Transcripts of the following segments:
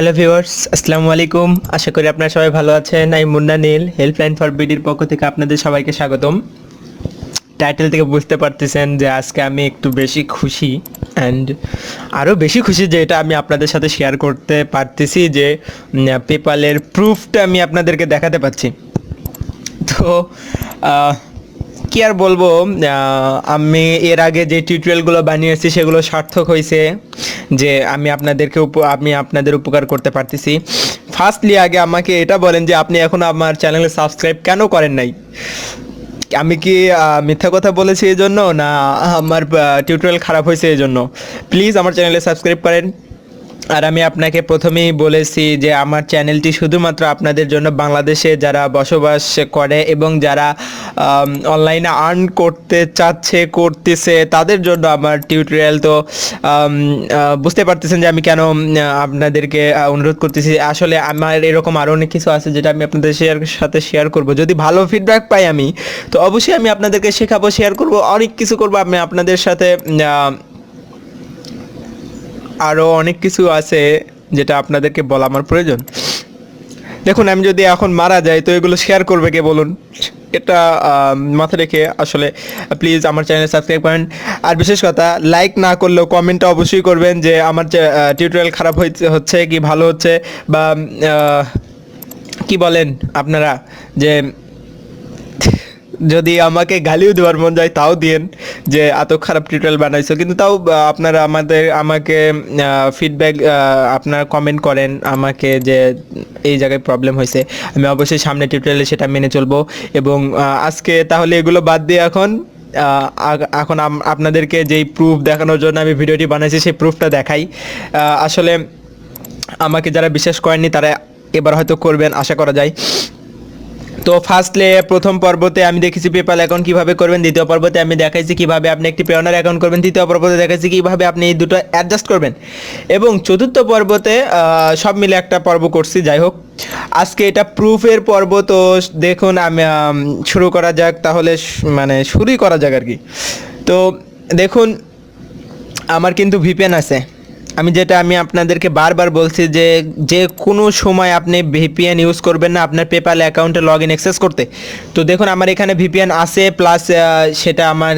Hello viewers আসসালামু আলাইকুম আশা করি আপনারা সবাই ভালো আছেন। আমি মুন্না নীল হেল্পলাইন ফর বিডির পক্ষ থেকে আপনাদের সবাইকে স্বাগতম। টাইটেল থেকে বুঝতে পারতেছেন যে আজকে আমি একটু বেশি খুশি অ্যান্ড আরও বেশি খুশি যে এটা আমি আপনাদের সাথে শেয়ার করতে পারতেছি যে পেপালের প্রুফটা আমি আপনাদেরকে দেখাতে পাচ্ছি। তো কি আর বলব আমি এর আগে যে টিউটোরিয়ালগুলো বানিয়েছি সেগুলো সার্থক হয়েছে, যে আমি আপনাদেরকে আমি আপনাদের উপকার করতে পারতেছি। ফার্স্টলি আগে আমাকে এটা বলেন যে আপনি এখন আমার চ্যানেলে সাবস্ক্রাইব কেন করেন নাই? আমি কি মিথ্যা কথা বলেছি এই জন্য না আমার টিউটোরিয়াল খারাপ হয়েছে এই জন্য প্লিজ আমার চ্যানেলে সাবস্ক্রাইব করেন। আর আমি আপনাকে প্রথমেই বলেছি যে আমার চ্যানেলটি শুধুমাত্র আপনাদের জন্য বাংলাদেশে যারা বসবাস করে এবং যারা অনলাইনে আর্ন করতে চাচ্ছে, করতেছে, তাদের জন্য আমার টিউটোরিয়াল তো বুঝতে পারতেছেন যে আমি কেন আপনাদেরকে অনুরোধ করতেছি। আসলে আমার এরকম আরও অনেক কিছু আছে যেটা আমি আপনাদের শেয়ার সাথে শেয়ার করব। যদি ভালো ফিডব্যাক পাই আমি, তো অবশ্যই আমি আপনাদেরকে শেখাবো শেয়ার করব, অনেক কিছু করব আমি আপনাদের সাথে আরও অনেক কিছু আছে যেটা আপনাদেরকে বলা আমার প্রয়োজন। দেখুন আমি যদি এখন মারা যাই তো এগুলো শেয়ার করবে কে বলুন? এটা আহ, মাথা রেখে আসলে প্লিজ আমার চ্যানেল সাবস্ক্রাইব করেন। আর বিশেষ কথা লাইক না করলেও কমেন্টটা অবশ্যই করবেন যে আমার টিউটোরিয়াল খারাপ হচ্ছে কি ভালো হচ্ছে বা কি বলেন আপনারা যে যদি আমাকে গালিও দেওয়ার মন যায়, তাও দিয়েন যে এত খারাপ টিউটোরিয়াল বানাইছো। কিন্তু তাও আপনারা আমাদের, আমাকে ফিডব্যাক আপনারা কমেন্ট করেন আমাকে যে এই জায়গায় প্রবলেম হয়েছে। আমি অবশ্যই সামনে টিউটোরিয়ালে সেটা মেনে চলবো। এবং আজকে তাহলে এগুলো বাদ দিয়ে এখন এখন আপনাদেরকে যেই প্রুফ দেখানোর জন্য আমি ভিডিওটি বানাইছি, সেই প্রুফটা দেখাই। আসলে আমাকে যারা বিশ্বাস করেননি, তারা এবার হয়তো করবেন, আশা করা যায়। তো ফার্স্টলে প্রথম পর্বতে আমি দেখেছি পেপাল অ্যাকাউন্ট কীভাবে করবেন, দ্বিতীয় পর্বতে আমি দেখাইছি কীভাবে আপনি একটি পেওনার অ্যাকাউন্ট করবেন, তৃতীয় পর্বতে দেখাইছি কীভাবে আপনি এই দুটো অ্যাডজাস্ট করবেন। এবং চতুর্থ পর্বতে সব মিলে একটা পর্ব করছি, যাই হোক। আজকে এটা প্রুফের পর্ব, তো দেখুন, আমি শুরু করা যাক, তাহলে মানে শুরুই করা যাক আর কি। তো দেখুন, আমার কিন্তু ভিপিএন আছে। আমি যেটা আমি আপনাদেরকে বারবার বলছি যে যে কোনো সময় আপনি ভিপিএন ইউজ করবেন না, আপনার পেপাল অ্যাকাউন্টে লগ ইন অ্যাক্সেস করতে। তো দেখুন, আমার এখানে ভিপিএন আছে প্লাস সেটা আমার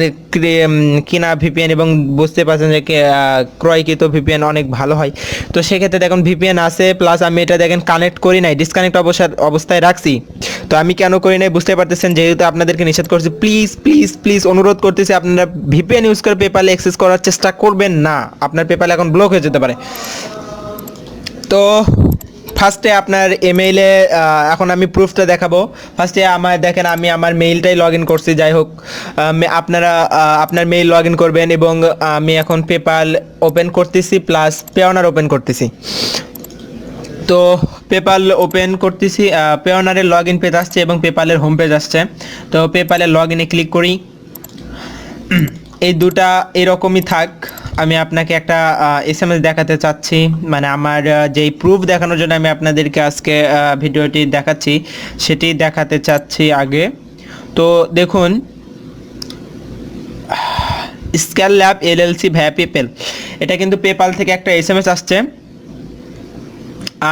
কিনা ভিপিএন এবং বুঝতে পারছেন যে ক্রয়কৃত ভিপিএন অনেক ভালো হয়। তো সেক্ষেত্রে দেখুন ভিপিএন আছে প্লাস আমি এটা দেখেন কানেক্ট করি নাই ডিসকানেক্ট অবস্থা অবস্থায় রাখছি। তো আমি কেন করি নাই, বুঝতে পারতেছেন, যেহেতু আপনাদেরকে নিষেধ করছি প্লিজ প্লিজ প্লিজ অনুরোধ করতেছি, আপনারা ভিপিএন ইউজ করে পেপালে অ্যাক্সেস করার চেষ্টা করবেন না। আপনার পেপাল এখন ব্লক হয়ে যেতে পারে। তো ফার্স্টে আপনার ইমেইলে এখন আমি প্রুফটা দেখাবো। ফার্স্টে আমার, দেখেন আমি আমার মেইলটাই লগ ইন করছি, যাই হোক। আপনারা আপনার মেইল লগ ইন করবেন এবং আমি এখন পেপাল ওপেন করতেছি প্লাস পেওনার ওপেন করতেছি। তো পেপাল ওপেন করতেছি পেওনারের লগ ইন পেজ আসছে এবং পেপালের হোম পেজ আসছে। তো পেপালের লগ ইনে ক্লিক করি। এই দুটা এরকমই থাক। আমি আপনাকে একটা এস এম এস দেখাতে চাচ্ছি। মানে আমার যেই প্রুফ দেখানোর জন্য আমি আপনাদেরকে আজকে ভিডিওটি দেখাচ্ছি, সেটি দেখাতে চাচ্ছি আগে। তো দেখুন scale lab L LLC via PayPal এটা কিন্তু পেপাল থেকে একটা এস এম এস আসছে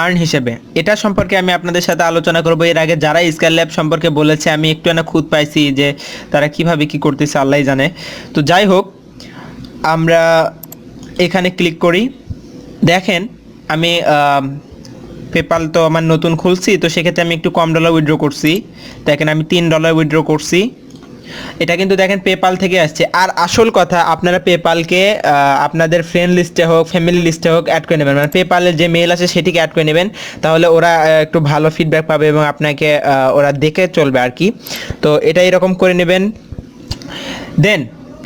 আর্ন হিসেবে। এটা সম্পর্কে আমি আপনাদের সাথে আলোচনা করব। এর আগে যারা স্কাই ল্যাব সম্পর্কে বলেছে, আমি একটু না খুদ পাইছি যে তারা কীভাবে কি করতেছে আল্লাহ জানে। তো যাই হোক আমরা এখানে ক্লিক করি। দেখেন, আমি পেপাল তো আমার নতুন খুলছি, তো সেক্ষেত্রে আমি একটু কম ডলার উইথড্র করছি। দেখেন, আমি তিন ডলার উইথড্র করছি। এটা কিন্তু দেখেন পেপাল থেকে আসছে। আর আসল কথা, আপনারা পেপালকে আপনাদের ফ্রেন্ড লিস্টে হোক ফ্যামিলি লিস্টে হোক অ্যাড করে নেবেন। মানে পেপালের যে মেল আছে, সেটিকে অ্যাড করে নেবেন। তাহলে ওরা একটু ভালো ফিডব্যাক পাবে এবং আপনাকে ওরা দেখে চলবে আর কি। তো এটা এরকম করে নেবেন। দেন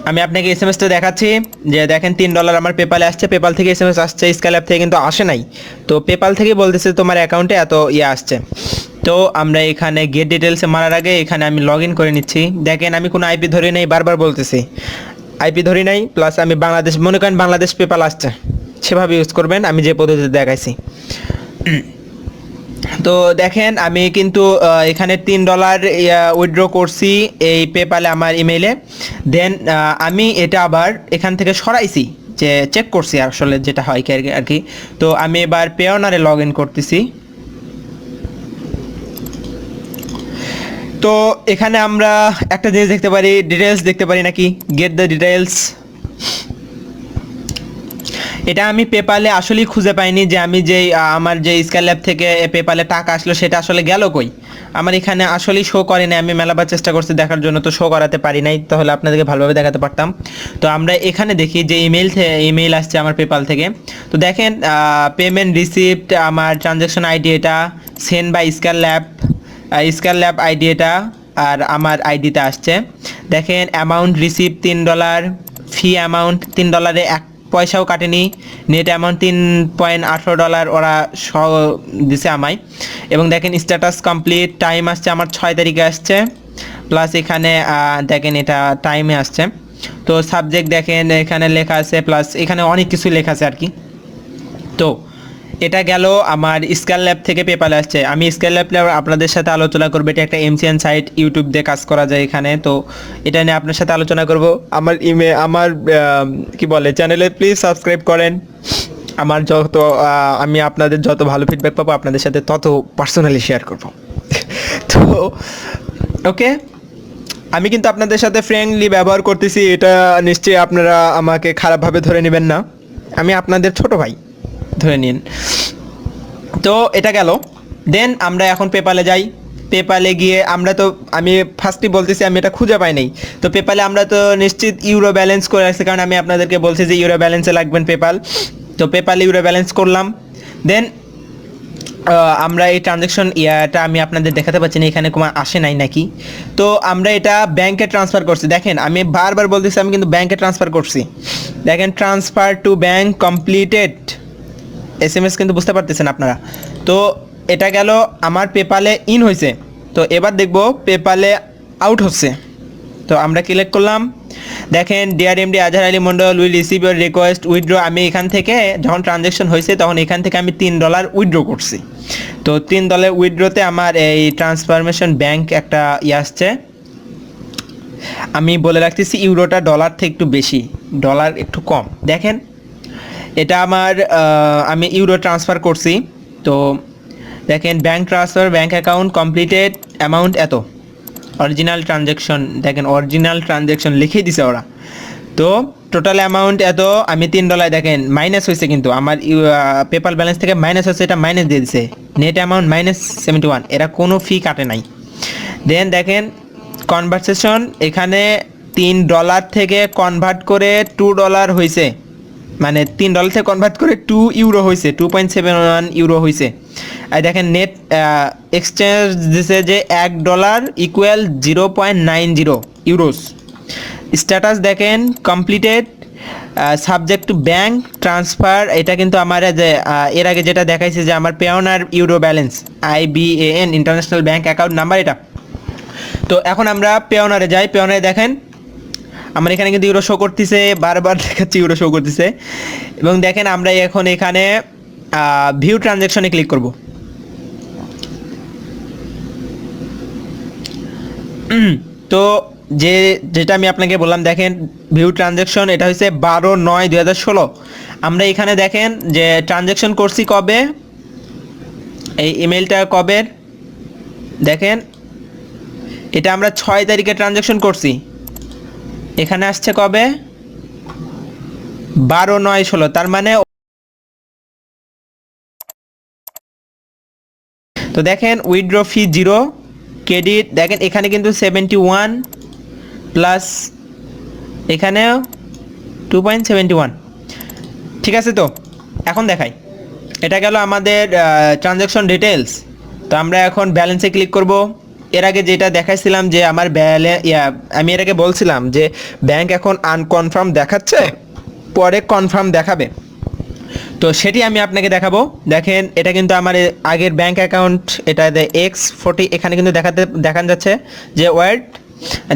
আমি আপনাকে এস এম এসটা দেখাচ্ছি যে দেখেন তিন ডলার আমার পেপালে আসছে। পেপাল থেকে এস এম এস আসছে স্কাইল্যাব থেকে কিন্তু আসে নাই। তো পেপাল থেকে বলতেছে তোমার অ্যাকাউন্টে এত ইয়ে আসছে। তো আমরা এখানে গেট ডিটেলসে মারার আগে এখানে আমি লগ ইন করে নিচ্ছি। দেখেন আমি কোনো আইপি ধরে নেই, বারবার বলতেছি। আইপি ধরি নাই প্লাস আমি বাংলাদেশ মনে করেন বাংলাদেশ পেপাল আসছে। সেভাবে ইউজ করবেন, আমি যে পদ্ধতিতে দেখাইছি। তো দেখেন, আমি কিন্তু এখানে তিন ডলার উইথড্র করছি এই পেপালে আমার ইমেইলে দেন আমি এটা আবার এখান থেকে সরাইছি, যে চেক করছি আসলে যেটা হয় কি আর কি- তো আমি এবার পেওনারে লগ ইন করতেছি। তো এখানে আমরা একটা জিনিস দেখতে পারি ডিটেলস দেখতে পারি নাকি? গেট দ্য ডিটেলস এটা আমি পেপালে আসলেই খুঁজে পাইনি যে আমি আহ, আমার যে স্কাই ল্যাব থেকে পেপালে টাকা আসলো সেটা আসলে গেল কই? আমার এখানে আসলেই শো করে নাই আমি মেলাবার চেষ্টা করছি দেখার জন্য তো শো করাতে পারি নাই তাহলে আপনাদেরকে ভালোভাবে দেখাতে পারতাম। তো আমরা এখানে দেখি যে ইমেল ইমেল আসছে আমার পেপাল থেকে। তো দেখেন পেমেন্ট রিসিপ্ট আমার ট্রানজ্যাকশন আইডি এটা send by scar lab scar lab ID এটা আর আমার আইডিটা আসছে। দেখেন অ্যামাউন্ট রিসিপ্ট তিন ডলার ফি অ্যামাউন্ট তিন ডলারে এক পয়সাও কাটেনি নেট অ্যামাউন্ট তিন পয়েন্ট আঠেরো ডলার ওরা সহ দিছে আমায়। এবং দেখেন স্ট্যাটাস কমপ্লিট টাইম আসছে আমার ছয় তারিখে আসছে। প্লাস এখানে দেখেন এটা টাইমে আসছে। তো সাবজেক্ট দেখেন এখানে লেখা আছে প্লাস এখানে অনেক কিছু লেখা আছে আর কি। তো এটা গেল আমার স্কাল ল্যাব থেকে পেপালে আসছে। আমি স্কাল ল্যাব আপনাদের সাথে আলোচনা করব। এটা একটা এমসিএন সাইট ইউটিউব দিয়ে কাজ করা যায় এখানে। তো এটা নিয়ে আপনার সাথে আলোচনা করব। আমার ইমে আমার কি বলে চ্যানেলে প্লিজ সাবস্ক্রাইব করেন। আমার যত আমি আপনাদের যত ভালো ফিডব্যাক পাবো, আপনাদের সাথে তত পার্সোনালি শেয়ার করব। তো ওকে আমি কিন্তু আপনাদের সাথে ফ্রেন্ডলি ব্যবহার করতেছি। এটা নিশ্চয়ই আপনারা আমাকে খারাপভাবে ধরে নেবেন না। আমি আপনাদের ছোট ভাই। ধরে নিন। তো এটা গেল। দেন আমরা এখন পেপালে যাই। পেপালে গিয়ে আমরা তো, আমি ফার্স্টই বলতেছি আমি এটা খুঁজে পাই নাই। তো পেপালে আমরা তো নিশ্চিত ইউরো ব্যালেন্স করে রাখছি, কারণ আমি আপনাদেরকে বলছি যে ইউরো ব্যালেন্সে লাগবেন পেপাল তো পেপালে ইউরো ব্যালেন্স করলাম। দেন আমরা এই ট্রানজ্যাকশন ইয়াটা আমি আপনাদের দেখাতে পাচ্ছি না, এখানে কোনো আসে নাই নাকি। তো আমরা এটা ব্যাংকে ট্রান্সফার করছি। দেখেন, আমি বারবার বলতেছি, আমি কিন্তু ব্যাংকে ট্রান্সফার করছি। দেখেন transfer to bank completed S M S কিন্তু বুঝতে পারতেছেন আপনারা। তো এটা গেল আমার পেপালে ইন হয়েছে তো এবার দেখব পেপালে আউট হচ্ছে। তো আমরা ক্লিক করলাম। দেখেন DR MD Azhar Ali Mondal will receive your request withdraw আমি এখান থেকে যখন ট্রানজ্যাকশন হয়েছে তখন এখান থেকে আমি তিন ডলার উইথড্র করছি। তো তিন ডলার উইথড্রতে আমার এই ট্রান্সফরমেশন ব্যাংক একটা ইয়ে আসছে। আমি বলে রাখতেছি ইউরোটা ডলার থেকে একটু বেশি ডলার একটু কম। দেখেন এটা আমার আমি ইউরো ট্রান্সফার করছি। তো দেখেন bank transfer bank account completed amount এত। অরিজিনাল ট্রানজ্যাকশন দেখেন অরিজিনাল ট্রানজ্যাকশন লিখেই দিছে ওরা। তো টোটাল অ্যামাউন্ট এত, আমি তিন ডলার দেখেন মাইনাস হয়েছে কিন্তু। আমার পেপাল ব্যালেন্স থেকে মাইনাস হচ্ছে এটা মাইনাস দিয়ে দিছে। Net amount minus seventy one এরা কোনো ফি কাটে নাই। দেন দেখেন কনভার্সেশন এখানে তিন ডলার থেকে কনভার্ট করে টু ডলার হয়েছে মানে তিন ডলার থেকে কনভার্ট করে টু ইউরো হয়েছে two point seven one euro হয়েছে আর দেখেন নেট এক্সচেঞ্জ দিছে যে এক dollar equal zero point nine zero euros status দেখেন completed subject to bank transfer এটা কিন্তু আমার এর আগে যেটা দেখাইছে যে আমার Payoneer euro balance I B A N international bank account number এটা। তো এখন আমরা পেওনারে যাই পেওনারে দেখেন আমার এখানে কিন্তু ইউরো শো করতেছে, বারবার দেখাচ্ছি ইউরো শো করতেছে। এবং দেখেন আমরা এখন এখানে ভিউ ট্রানজ্যাকশনে ক্লিক করব। তো যে, যেটা আমি আপনাকে বললাম, দেখেন ভিউ ট্রানজ্যাকশন এটা হচ্ছে বারো নয় ষোলো। আমরা এখানে দেখেন যে ট্রানজ্যাকশন করছি কবে? এই ইমেলটা কবে? দেখেন, এটা আমরা ছয় তারিখে ট্রানজ্যাকশন করছি। এখানে আসছে কবে? বারো, নয়, ষোলো। তার মানে তো দেখেন উইথড্র ফি জিরো ক্রেডিট দেখেন, এখানে কিন্তু সেভেন্টি ওয়ান প্লাস এখানেও টু পয়েন্ট সেভেন্টি ওয়ান ঠিক আছে তো? এখন দেখাই। এটা গেল আমাদের ট্রানজ্যাকশন ডিটেলস তো আমরা এখন ব্যালেন্সে ক্লিক করব। এর আগে যেটা দেখাইছিলাম যে আমার আমি এর আগে বলছিলাম যে ব্যাংক এখন আনকনফার্ম দেখাচ্ছে, পরে কনফার্ম দেখাবে। তো সেটি আমি আপনাকে দেখাবো। দেখেন, এটা কিন্তু আমার আগের ব্যাংক অ্যাকাউন্ট, এটা এক্স ফোর্টি, এখানে কিন্তু দেখাতে, দেখান যাচ্ছে যে ওয়ার্ড,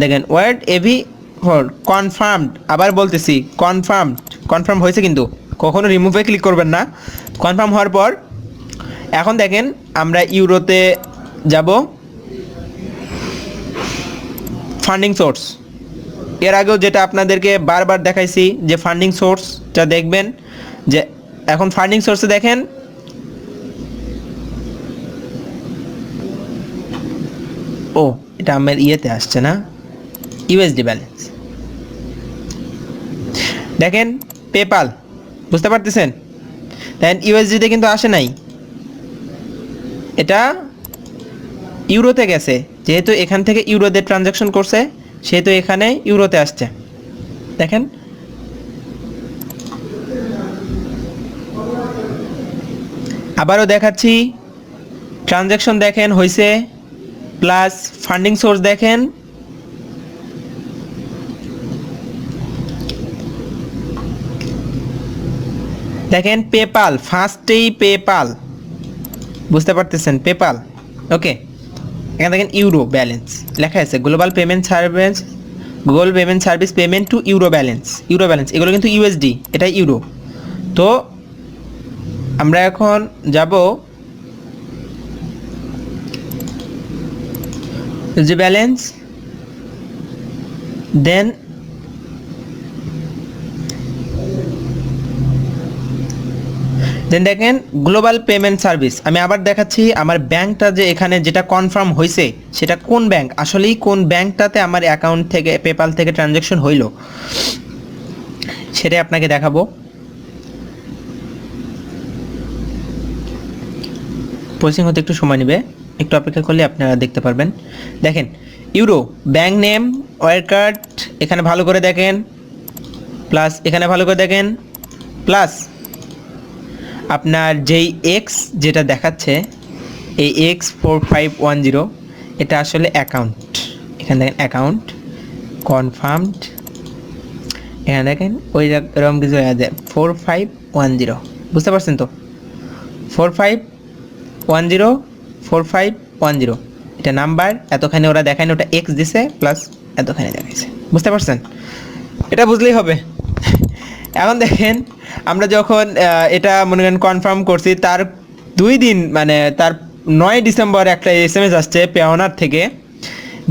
দেখেন, ওয়ার্ড এভি ফোর, কনফার্মড, আবার বলতেছি, কনফার্মড, কনফার্ম হয়েছে কিন্তু, কখনো রিমুভে ক্লিক করবেন না। কনফার্ম হওয়ার পর, এখন দেখেন, আমরা ইউরোতে যাব ফান্ডিং সোর্স এর আগেও যেটা আপনাদেরকে বারবার দেখাইছি যে ফান্ডিং সোর্সটা দেখবেন, যে এখন ফান্ডিং সোর্সে দেখেন, ও, এটা আমার ইয়েতে আসছে না ইউএসডি ব্যালেন্স দেখেন পেপাল বুঝতে পারতেছেন? দেন ইউএসডিতে কিন্তু আসে নাই। এটা ইউরোতে গেছে। যেহেতু এখান থেকে ইউরোতে ট্রানজাকশন করছে, সেহেতু এখানে ইউরোতে আসছে। দেখেন। আবারও দেখাচ্ছি ট্রানজাকশন দেখেন হয়েছে প্লাস ফান্ডিং সোর্স দেখেন। দেখেন পেপাল ফার্স্টেই পেপাল বুঝতে পারতেছেন পেপাল ওকে এখানে দেখেন ইউরো ব্যালেন্স লেখা আছে global payment service Google payment service payment to euro balance euro balance এগুলো কিন্তু ইউএসডি এটা ইউরো তো আমরা এখন যাব যে ব্যালেন্স দেন দেন দেখেন গ্লোবাল পেমেন্ট সার্ভিস আমি আবার দেখাচ্ছি আমার ব্যাংকটা যে এখানে যেটা কনফার্ম হয়েছে সেটা কোন ব্যাংক? আসলেই কোন ব্যাংকটাতে আমার অ্যাকাউন্ট থেকে পেপাল থেকে ট্রানজ্যাকশন হইল? সেটাই আপনাকে দেখাবো। প্রসেসিং হতে একটু সময় নেবে। একটু অপেক্ষা করলে আপনারা দেখতে পারবেন। দেখেন euro bank name or card এখানে ভালো করে দেখেন। প্লাস এখানে ভালো করে দেখেন। প্লাস আপনার যেই এক্স যেটা দেখাচ্ছে, এই X four five one zero এটা আসলে অ্যাকাউন্ট এখানে দেখেন অ্যাকাউন্ট কনফার্মড এখানে দেখেন ওই রক- এরকম কিছু ফোর ফাইভ ওয়ান জিরো বুঝতে পারছেন তো? Four five one zero four five one zero এটা নাম্বার এতখানি ওরা দেখায়নি, ওটা এক্স দিছে প্লাস এতখানি দেখাইছে। বুঝতে পারছেন? এটা বুঝলেই হবে। এখন দেখেন আমরা যখন এটা মনে করেন কনফার্ম করছি, তার দুই দিন মানে তার নয় ডিসেম্বর একটা এস এম এস আসছে পেওনার থেকে,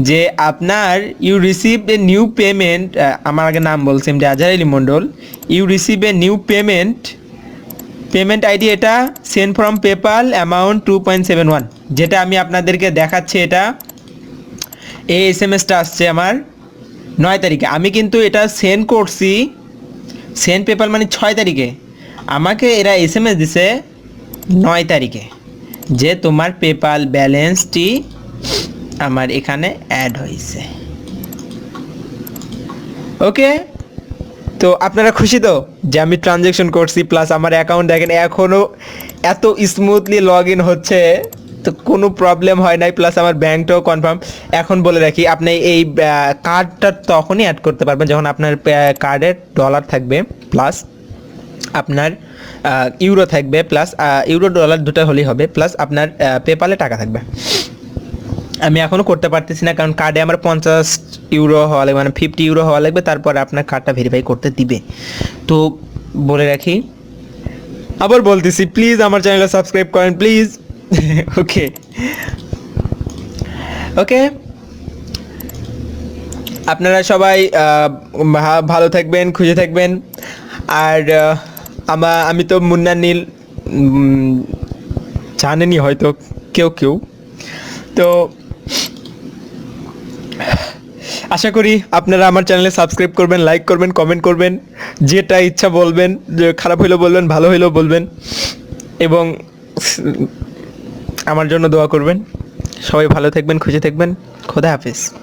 যে আপনার you receive a new payment আমার আগে নাম বলছি যে Azhar Ali Mondal you receive a new payment payment ID এটা send from PayPal amount two point seven one যেটা আমি আপনাদেরকে দেখাচ্ছি এটা, এই এস এম এসটা আসছে আমার নয় তারিখে। আমি কিন্তু এটা সেন্ড করছি সেন্ড পেপাল মানে ছয় তারিখে। আমাকে এরা এস এম এস দিছে নয় তারিখে যে তোমার পেপাল ব্যালেন্সটি আমার এখানে অ্যাড হয়েছে। ওকে তো আপনারা খুশি তো? যে আমি ট্রানজেকশন করছি প্লাস আমার অ্যাকাউন্ট দেখেন এখনও এত স্মুথলি লগ ইন হচ্ছে। তো কোনো প্রবলেম হয় নাই প্লাস আমার ব্যাংকটাও কনফার্ম এখন বলে রাখি, আপনি এই কার্ডটা তখনই অ্যাড করতে পারবেন যখন আপনার কার্ডের ডলার থাকবে প্লাস আপনার ইউরো থাকবে প্লাস ইউরো ডলার দুটো হলেই হবে প্লাস আপনার পেপালে টাকা থাকবে। আমি এখনও করতে পারতেছি না, কারণ কার্ডে আমার পঞ্চাশ ইউরো হওয়া লাগবে মানে ফিফটি ইউরো হওয়া লাগবে, তারপর আপনার কার্ডটা ভেরিফাই করতে দিবে। তো বলে রাখি, আবার বলতেছি প্লিজ আমার চ্যানেলটা সাবস্ক্রাইব করেন প্লিজ ওকে ওকে আপনারা সবাই ভালো থাকবেন খুশি থাকবেন। আর আমা আমি তো মুন্না নীল উম, জানেনই হয়তো কেউ কেউ। তো আশা করি আপনারা আমার চ্যানেলে সাবস্ক্রাইব করবেন লাইক করবেন কমেন্ট করবেন যেটা ইচ্ছা বলবেন যে খারাপ হইলেও বলবেন ভালো হইলেও বলবেন। এবং আমার জন্য দোয়া করবেন। সবাই ভালো থাকবেন খুশি থাকবেন। খোদা হাফিজ।